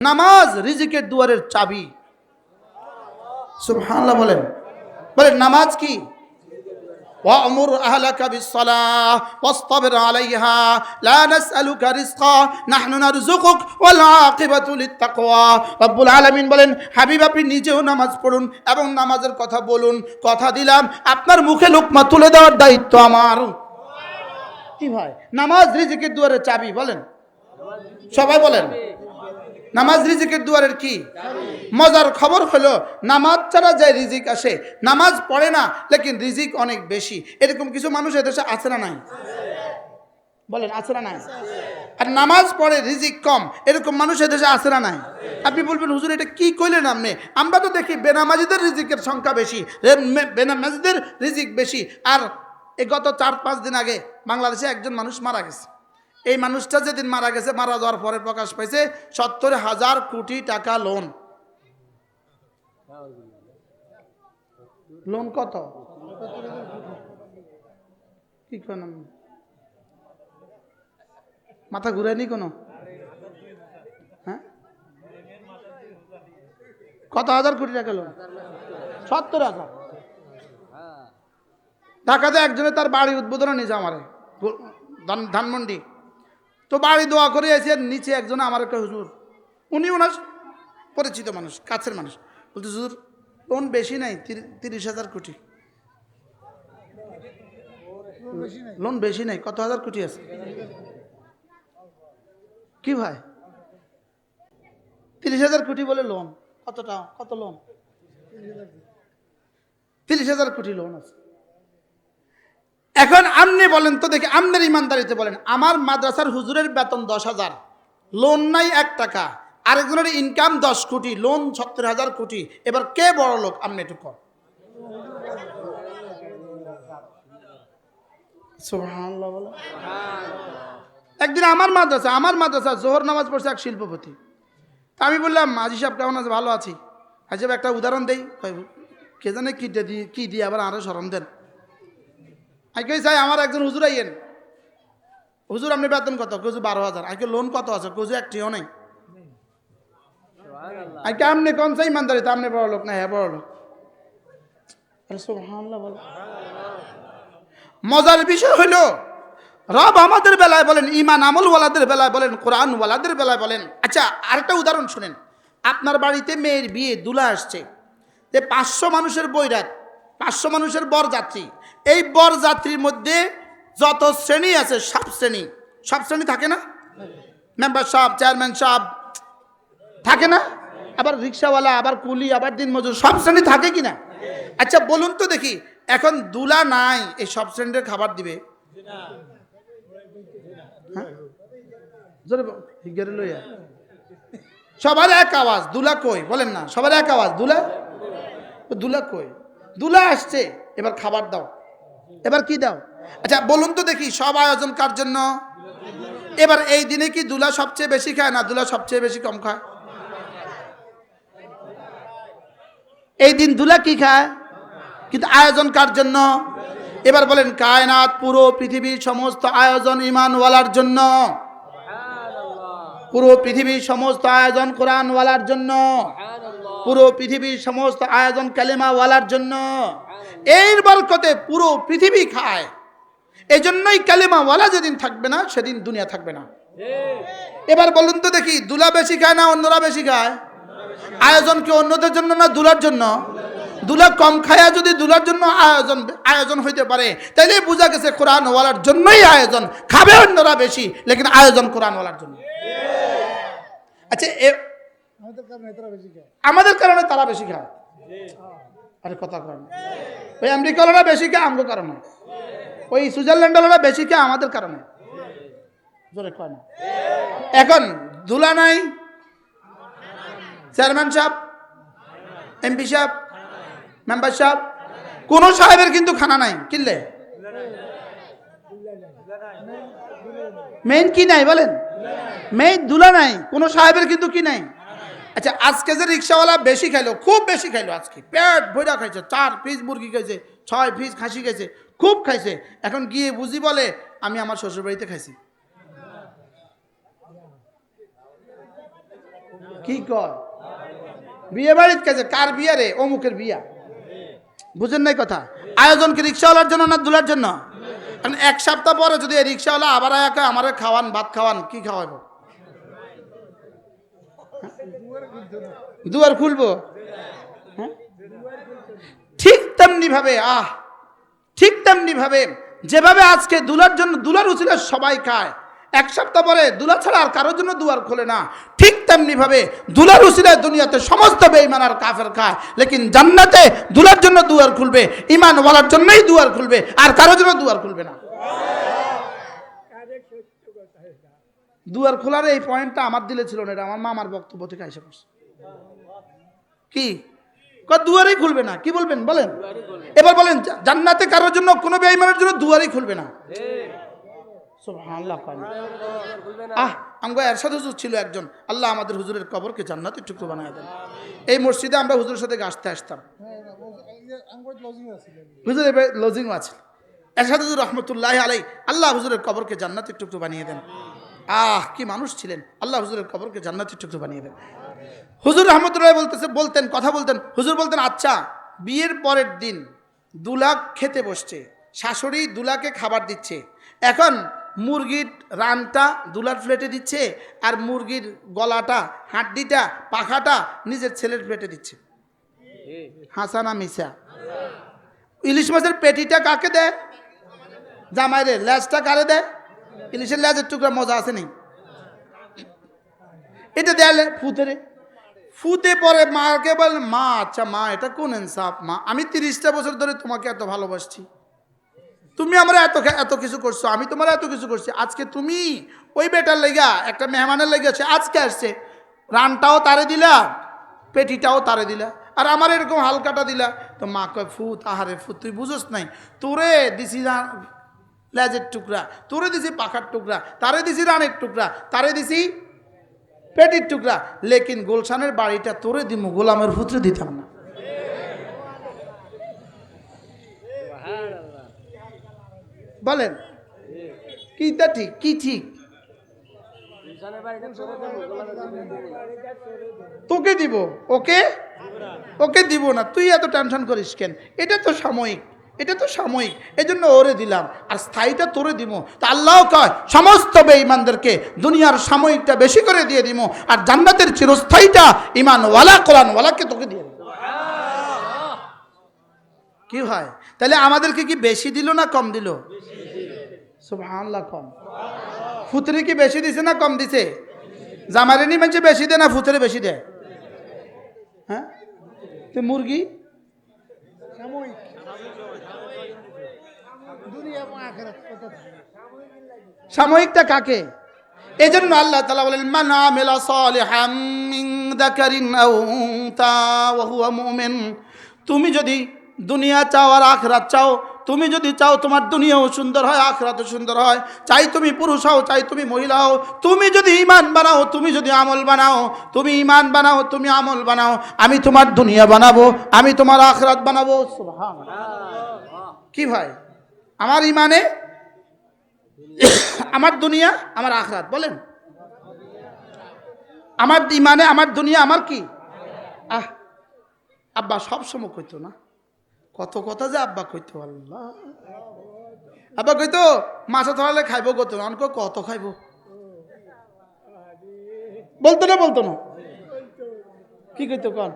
নামাজ রিজিকের দুয়ারের চাবি সুবহানাল্লাহ বলেন বলেন নামাজ কি وأمر أهلك بالصلاة واصطبر عليها لا نسألك رزقا نحن نرزقك والعاقبة للتقوى رب العالمين বলেন হাবিব আপনি নিজেও নামাজ পড়ুন এবং নামাজের কথা বলুন কথা দিলাম আপনার মুখে লোকমা তুলে দেওয়ার দায়িত্ব আমার কি ভাই নামাজ রিজিকের দুয়ারে চাবি বলেন সবাই বলেন নামাজ রিজিকের দুয়ারের কি? মজার খবর হলো, নামাজ ছাড়া যায় রিজিক আসে, নামাজ পড়ে না, লেকিন রিজিক অনেক বেশি। এরকম কিছু মানুষ এদেশে আছে না নাই? বলেন, আছে না নাই? আর নামাজ পড়ে রিজিক কম, এরকম মানুষ এদেশে আছে না নাই? আপনি বলবেন, হুজুর, এটা কি কইলেন আপনি? আমরা তো দেখি বেনামাজিদের রিজিকের সংখ্যা বেশি বেনামাজিদের রিজিক বেশি। আর এই গত চার পাঁচ দিন আগে বাংলাদেশে একজন মানুষ মারা গেছে। এই মানুষটা যেদিন মারা গেছে, মারা যাওয়ার পরে প্রকাশ পাইছে, সত্তর হাজার কোটি টাকা লোন লোন কত? কি মাথা ঘুরায়নি কোনো? হ্যাঁ? কত হাজার কোটি টাকা লোন সত্তর হাজার। ঢাকাতে একজনে তার বাড়ি উদ্বোধন নিয়েছে আমারে ধানমন্ডি। তো বাড়ি দোয়া করে এসে নিচে একজন আমার একটা হুজুর। উনি ওনার পরিচিত মানুষ, কাছের মানুষ। বলতে হুজুর, লোন বেশি নাই, তিরি- তিরিশ হাজার কোটি। লোন বেশি নাই, কত হাজার কোটি আছে? কি ভাই? তিরিশ হাজার কোটি বলে লোন, কতটা, কত লোন? তিরিশ হাজার কোটি লোন আছে। এখন আপনি বলেন তো দেখি, আমনের ইমানদারিতে বলেন, আমার মাদ্রাসার হুজুরের বেতন দশ হাজার লোন নাই এক টাকা, আরেকজনের ইনকাম দশ কোটি লোন সত্তর হাজার কোটি, এবার কে বড় লোক আপনি একটু কর একদিন আমার মাদ্রাসা আমার মাদ্রাসা জোহর নামাজ পড়ছে এক শিল্পপতি। তা আমি বললাম, মাঝি সাহেব কেমন আছে? ভালো আছি। আজ একটা উদাহরণ দেই। কে জানে কি দিয়ে কি দিয়ে আবার আরও সরম দেন। আজকে চাই আমার একজন হুজুর আইয়েন। হুজুর আপনি বেতন কত? কেজু বারো হাজার। আজকে লোন কত আছে? কেজু একটিও নেই। আজকে আপনি কোন চাই ইমানদারি? তা আপনি বড় লোক না হ্যাঁ বড় লোক। মজার বিষয় হলো রব আমাদের বেলায় বলেন ইমান আমল ওয়ালাদের বেলায় বলেন কোরআন ওয়ালাদের বেলায় বলেন। আচ্ছা আরেকটা উদাহরণ শুনেন। আপনার বাড়িতে মেয়ের বিয়ে দুলা আসছে। যে পাঁচশো মানুষের বৈরাত পাঁচশো মানুষের বরযাত্রী এই বরযাত্রীর মধ্যে যত শ্রেণি আছে, সব শ্রেণি সব শ্রেণি থাকে না? মেম্বার সাহেব চেয়ারম্যান সাহেব থাকে না? আবার রিক্সাওয়ালা, আবার কুলি, আবার দিন মজুর, সব শ্রেণি থাকে কি না? আচ্ছা বলুন তো দেখি, এখন দুলা নাই, এই সব শ্রেণির খাবার দিবে? হ্যাঁ? সবার এক আওয়াজ, দুলা কই? বলেন না, সবার এক আওয়াজ, দুলা? দুলা কই? দুলা আসছে, এবার খাবার দাও। এবার কি দাও? আচ্ছা বলুন তো দেখি, সব আয়োজন কার জন্য? এবার এই দিনে কি দুলা সবচেয়ে বেশি খায় না দুলা সবচেয়ে বেশি কম খায়? এই দিন দুলা কি খায়? কিন্তু আয়োজন কার জন্য? এবার বলেন, কায়নাত, পুরো পৃথিবীর সমস্ত আয়োজন ইমানওয়ালার জন্য। পুরো পৃথিবীর সমস্ত আয়োজন কোরআনওয়ালার জন্য। পুরো পৃথিবীর সমস্ত আয়োজন কালেমাওয়ালার জন্য। এর বরকতে পুরো পৃথিবী খায়। এই জন্যই কালেমাওয়ালা যেদিন থাকবে না সেদিন দুনিয়া থাকবে না। এবার বলুন তো দেখি দুলা বেশি খায় না অন্যরা বেশি খায়? আয়োজন কি অন্যদের জন্য না দুলার জন্য? দুলা কম খায়া যদি দুলার জন্য আয়োজন আয়োজন হইতে পারে তাইলে বোঝা গেছে কোরআন ওয়ালার জন্যই আয়োজন। খাবে অন্যরা বেশি লেকিন আয়োজন কোরআন ওয়ালার জন্য। আচ্ছা আমাদের কারণে তারা বেশি খায়। আরে কথা কয় না। ওই আমেরিকাওয়ালারা বেশি খায় আমগো কারণে? ওই সুইজারল্যান্ডওয়ালারা বেশি খায় আমাদের কারণে? জোরে কয় না। এখন দুলা নাই, চেয়ারম্যান সাহেব, এমপি সাহেব, মেম্বার সাহেব, কোনো সাহেবের কিন্তু খানা নাই, কিনলে? মেইন কি নাই বলেন? মেইন দুলা নাই, কোনো সাহেবের কিন্তু কি নাই? আচ্ছা আজকে যে রিক্সাওয়ালা বেশি খাইলো, খুব বেশি খাইলো আজকে। পেট ভৈরা খাইছে, চার পিস মুরগি খাইছে, ছয় পিস খাসি খাইছে, খুব খাইছে। এখন গিয়ে বুঝি বলে, আমি আমার শ্বশুর বাড়িতে খাইছি। কি কয়? বিয়ে বাড়িতে খাইছে, কার বিয়া রে? অমুকের বিয়া। বুঝেন নাই কথা? আয়োজন কি রিক্সাওয়ালার জন্য না দুলার জন্য? এক সপ্তাহ পরে যদি রিক্সাওয়ালা আবার একা আমার খাওয়ান, ভাত খাওয়ান, কি খাওয়াবো দুয়ার খুলবো? হ্যাঁ? ঠিক তেমনি ভাবে, আহ, ঠিক তেমনি ভাবে যেভাবে আজকে দুলার জন্য, দুলার উচিলে সবাই খায়। এক সপ্তাহ পরে দুলা ছাড়া আর কারোর জন্য দুয়ার খোলে না। ঠিক তেমনি ভাবে দুলার উচিলে দুনিয়াতে সমস্ত বেঈমান আর কাফের খায়। লেকিন জান্নাতে দুলার জন্য দুয়ার খুলবে ইমান ওয়ালার জন্যই দুয়ার খুলবে, আর কারোর জন্য দুয়ার খুলবে না। দুয়ার খোলার এই পয়েন্টটা আমার দিলে ছিল না, এটা আমার মামার বক্তব্য থেকে এসে করছে কি? দুয়ারই খুলবে না? কি বলবেন? বলেন। এবার বলেন জান্নাতে কারোর জন্য, কোনো বেঈমানের জন্য দুয়ারই খুলবে না। আহ এরশাদ হুজুর ছিল একজন। আল্লাহ আমাদের হুজুরের কবরকে জান্নাতের বানায় দেন। এই মসজিদে আমরা হুজুরের সাথে আসতে আসতাম। আছে। এরশাদ হুজুর রহমতুল্লাহ আলাই আল্লাহ হুজুরের কবরকে জান্নাতের টুকরো বানিয়ে দেন। আহ, কি মানুষ ছিলেন। আল্লাহ হুজুরের কবরকে জান্নাতের টুকরো বানিয়ে দেন। হুজুর রহমতুল্লাহ বলতেছে, বলতেন, কথা বলতেন। হুজুর বলতেন আচ্ছা বিয়ের পরের দিন দুলাখ খেতে বসছে, শাশুড়ি দুলাকে খাবার দিচ্ছে। এখন মুরগির রানটা দুলার প্লেটে দিচ্ছে আর মুরগির গলাটা, হাড্ডিটা, পাখাটা নিজের ছেলের প্লেটে দিচ্ছে। হাসানা মিশা ইলিশ মাছের পেটিটা কাকে দেয়? জামাইরে। ল্যাজটা কারে দেয়? ইলিশের ল্যাজের টুকরা মজা আছে নেই। এটা দেয়ালে ফুতেরে ফুতে পরে মাকে বলেন মা। আচ্ছা মা, এটা কোন ইনসাফ? মা, আমি তিরিশটা বছর ধরে তোমাকে এত ভালোবাসছি। তুমি আমার এত এত কিছু করছ, আমি তোমার এত কিছু করছি। আজকে তুমি ওই বেটার লেগা, একটা মেহমানের লেগেছে আজকে আসছে। রানটাও তারে দিলা, পেটিটাও তারে দিলা, আর আমার এরকম হালকাটা দিলা। তো মা কয়, ফুত, আহারে ফুত, তুই বুঝোস নাই। তোরে দিছি লেজের টুকরা, তোরে দিছি পাখার টুকরা, তারে দিছি রানের টুকরা, তারে দিছি পেটির টুকরা। লেকিন গুলশানের বাড়িটা তোরে দিমু, গোলামের পুত্রে দিতাম না। বলেন, কি তা ঠিক, কি ঠিক? তোকে দিব, ওকে? ওকে দিব না, তুই এত টেনশন করিস কেন? এটা তো সাময়িক। এটা তো সাময়িক। এই জন্য ওরে দিলাম। আর স্থায়ীটা তোরে দিব তা আল্লাহ কয়, সমস্ত বেঈমানদেরকে দুনিয়ার সাময়িকটা বেশি করে দিয়ে দিব আর জান্নাতের চিরস্থায়ীটা ইমান ওয়ালা কোরআন ওয়ালাকে তোকে দিয়ে দিব কি হয় তাহলে আমাদেরকে কি বেশি দিল না কম দিল? সুবহানাল্লাহ, কম। ফুতরে কি বেশি দিছে না কম দিছে? জামারেনি মানুষ বেশি দেয় না ফুতরে বেশি দেয় হ্যাঁ? তো মুরগি? সাময়িকটা কাকে? এই জন্য আল্লাহ তালা বলেন, মান আমিলা সালিহাম তুমি যদি দুনিয়া চাও আর আখরাত চাও, তুমি যদি চাও তোমার দুনিয়াও সুন্দর হয়, আখরাতও সুন্দর হয়, চাই তুমি পুরুষ হও, চাই তুমি মহিলা হও, তুমি যদি ইমান বানাও, তুমি যদি আমল বানাও, তুমি ইমান বানাও, তুমি আমল বানাও, আমি তোমার দুনিয়া বানাবো, আমি তোমার আখরাত বানাবো। কি ভাই? আমার ইমানে, আমার দুনিয়া, আমার আখরাত, বলেন। আমার ইমানে, আমার দুনিয়া, আমার কি? আহ, আব্বা সব সময় কইতো না। কত কথা যে আব্বা কইতো, আল্লাহ। আব্বা কইতো, মাছা ধরালে খাইবো কত অনক কত খাইবো? বলতো না বলতো না? কি কইতো কন?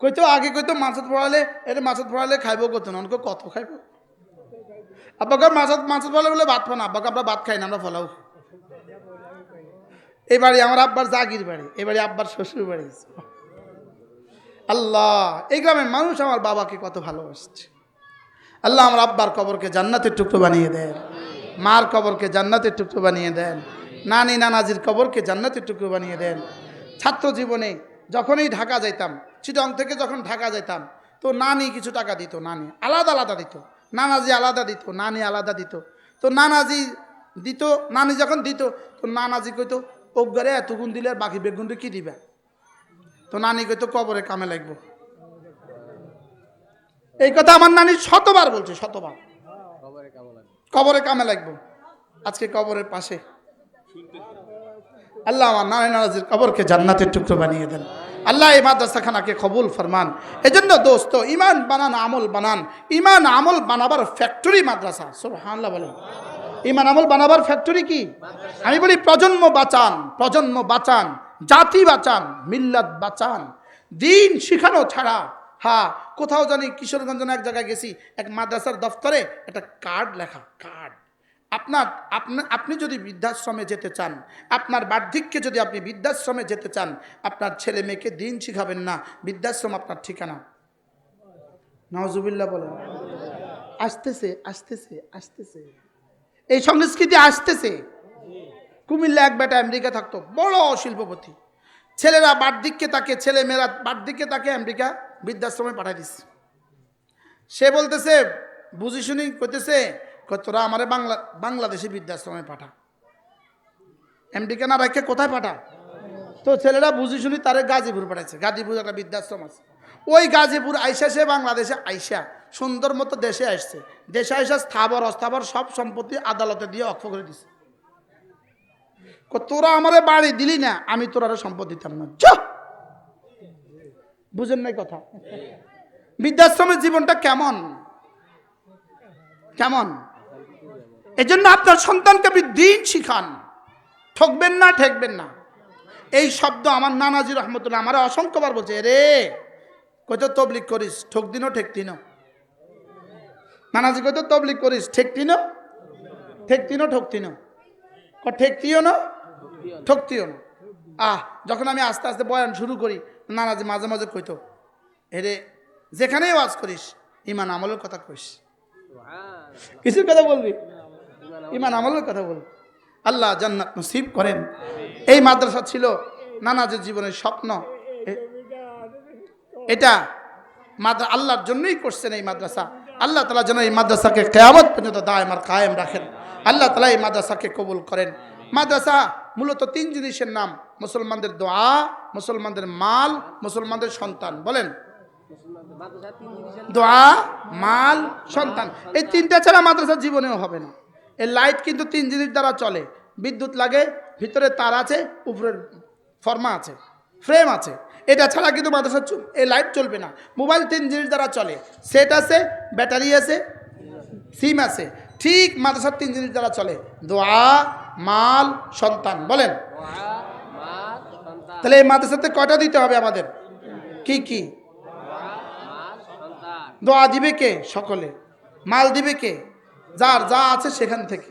কইতো, আগে কইতো মাছত ভরালে এটা মাছত ভরালে খাইবো কত অনক কত খাইবো? আব্বাকে মাছত মাছত বলে বলে ভাত পান আব্বাকে আমরা ভাত খাই না, আমরা ফলাও। এই বাড়ি আমার আব্বার জাগির বাড়ি, এই বাড়ি আব্বার শ্বশুর বাড়ি। আল্লাহ, এই গ্রামের মানুষ আমার বাবাকে কত ভালোবাসছে। আল্লাহ আমার আব্বার কবরকে জান্নাতের টুকরো বানিয়ে দেন। মার কবরকে জান্নাতের টুকরো বানিয়ে দেন। নানি, নানাজির কবরকে জান্নাতের টুকরো বানিয়ে দেন। ছাত্র জীবনে যখনই ঢাকা যাইতাম চিটং থেকে যখন ঢাকা যাইতাম, তো নানি কিছু টাকা দিত, নানি আলাদা আলাদা দিত। নানাজি আলাদা দিত, নানি আলাদা দিত। তো নানাজি দিত, নানি যখন দিত, তো নানাজি কইতো ওগারে এতগুণ দিলে বাকি বেগুনটা কি দিবে? তো নানি কইতো, কবরে কামে লাগবো। এই কথা আমার নানি শতবার বলছে, শতবার। কবরে কামে লাগবো। আজকে কবরের পাশে। আল্লাহ আমার নানা নারাজির কবরকে জান্নাতের টুকরো বানিয়ে দেন। আল্লাহ এই মাদ্রাসাখানাকে কবুল ফরমান। এজন্য দোস্ত, ইমান বানান, আমল বানান। ইমান, আমল বানাবার ফ্যাক্টরি মাদ্রাসা সব সুবহানাল্লাহ বলেন। ইমান, আমল বানাবার ফ্যাক্টরি কি? আমি বলি প্রজন্ম বাঁচান প্রজন্ম বাঁচান, জাতি বাঁচান, মিল্লাত বাঁচান। দিন শিখানো ছাড়া হ্যাঁ কোথাও জানি কিশোরগঞ্জ এক জায়গায় গেছি, এক মাদ্রাসার দফতরে একটা কার্ড লেখা কার্ড আপনার, আপনি যদি বৃদ্ধাশ্রমে যেতে চান, আপনার বার্ধক্যে যদি আপনি বৃদ্ধাশ্রমে যেতে চান, আপনার ছেলে মেয়েকে দিন শিখাবেন না, বৃদ্ধাশ্রম আপনার ঠিকানা। নওয়াজুবিল্লাহ বলেন। আসতেছে আসতেছে আসতেছে। এই সংস্কৃতি আসতেছে। কুমিল্লা এক বেটা আমেরিকা থাকতো, বড় শিল্পপতি। ছেলেরা বার্ধক্যে তাকে ছেলে মেয়েরা বার্ধক্যে তাকে আমেরিকা বৃদ্ধাশ্রমে পাঠাই দিচ্ছে সে বলতেছে, বুঝি শুনি করতেছে কয়, তোরা আমারে বাংলা বাংলাদেশে বৃদ্ধাশ্রমে পাঠা। আমেরিকা না রেখে কোথায় পাঠা? তো ছেলেরা বুঝি শুনি তারে গাজীপুর পাঠাইছে। গাজীপুর একটা বৃদ্ধাশ্রম আছে। ওই গাজীপুর আইসা সে বাংলাদেশে আইসা সুন্দর মতো দেশে আসছে। দেশে আইসা স্থাবর অস্থাবর সব সম্পত্তি আদালতে দিয়ে অক্ষ করে দিছে। তোরা আমারে বাড়ি দিলি না আমি তোর আরও সম্পদ দিতাম না। চ বুঝেন নাই কথা? বৃদ্ধাশ্রমের জীবনটা কেমন? কেমন? এজন্য আপনার সন্তানকে আপনি দিন শিখান। ঠকবেন না ঠেকবেন না। এই শব্দ আমার নানাজি রহমতুল্লাহ আমার অসংখ্যবার বলছে রে কত তবলিক করিস ঠক দিনও ঠেক দিনও নানাজি কত তবলিক করিস ঠেক দিনও ঠেক দিনও ঠক দিনও ক ঠেকতিও না? ঠকতিও না। আহ যখন আমি আস্তে আস্তে বয়ান শুরু করি নানাজি মাঝে মাঝে কইতো এরে যেখানেই ওয়াজ করিস ইমান আমলের কথা কইস। কিছুর কথা বলবি? ইমান আমলের কথা বল। আল্লাহ জান্নাত নসিব করেন। এই মাদ্রাসা ছিল নানাজের জীবনের স্বপ্ন। এটা মাদ্রা আল্লাহর জন্যই করছেন এই মাদ্রাসা। আল্লাহ তালা যেন এই মাদ্রাসাকে কেয়ামত পর্যন্ত দায় আমার কায়েম রাখেন। আল্লাহ তালা এই মাদ্রাসাকে কবুল করেন। মাদ্রাসা মূলত তিন জিনিসের নাম। মুসলমানদের দোয়া, মুসলমানদের মাল, মুসলমানদের সন্তান। বলেন। দোয়া, মাল, সন্তান। এই তিনটা ছাড়া মাদ্রাসা জীবনেও হবে না। এই লাইট কিন্তু তিন জিনিস দ্বারা চলে। বিদ্যুৎ লাগে, ভিতরে তার আছে, উপরের ফর্মা আছে ফ্রেম আছে। এটা ছাড়া কিন্তু মাদ্রাসা এই লাইট চলবে না। মোবাইল তিন জিনিস দ্বারা চলে। সেট আছে ব্যাটারি আছে সিম আছে। ঠিক মাদ্রাসার তিন জিনিস দ্বারা চলে। দোয়া, মাল, সন্তান, বলেন। তাহলে এই মাদ্রাসাতে কয়টা দিতে হবে আমাদের? কি কি? দোয়া দিবে কে? সকলে। মাল দিবে কে? যার যা আছে সেখান থেকে।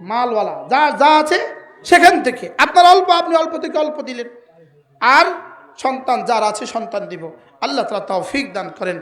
মালওয়ালা। যার যা আছে সেখান থেকে। আপনার অল্প আপনি অল্প থেকে অল্প দিলেন। আর সন্তান যার আছে সন্তান দিব। আল্লাহ তালা তাও ফিক দান করেন।